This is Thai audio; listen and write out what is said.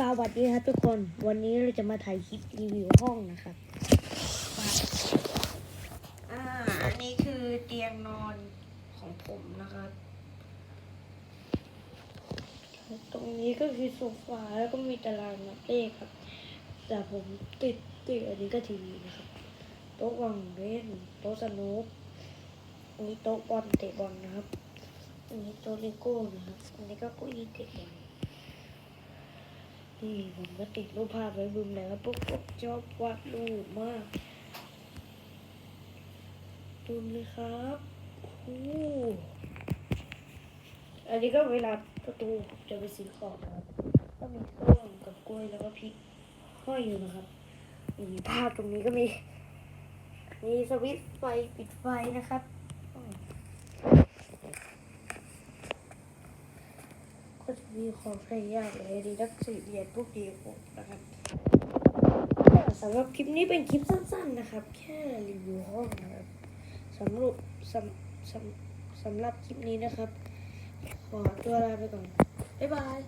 สวัสดีครับทุกคน วันนี้เราจะมาถ่ายคลิปรีวิวห้องนะครับอ่าอันนี้คือเตียงนอนของผมนะครับ ตรงนี้ก็คือโซฟาแล้วก็มีตารางนับเลขครับ แต่ผมติดติดอันนี้ก็ทีวีนะครับโต๊ะวางเล่นโต๊ะสนุกอันนี้โต๊ะบอลเตะบอลนะครับ อันนี้โต๊ะเลโก้นะครับ อันนี้ก็เก้าอี้เตะบอล นี่ผมก็ติดรูปภาพไว้บึมแล้วปุ๊บปุ๊บชอบวาดรูปมากดูเลยครับโอ้อันนี้ก็เวลาประตูจะไปซื้อของนะครับ ก็มีส้มกับกล้วยแล้วก็พริกห้อยอยู่นะครับมีภาพตรงนี้ก็มี มีสวิตช์ไฟปิดไฟนะครับอืม ก็จะมีของใช้ยากเลยดีดักสีเรียนพวกดีโกนะครับสำหรับคลิปนี้เป็นคลิปสั้นๆนะครับ แค่รีวิวห้องนะครับสำหรับสำสำสำหรับคลิปนี้นะครับ ขอตัวลาไปก่อน บ๊ายบาย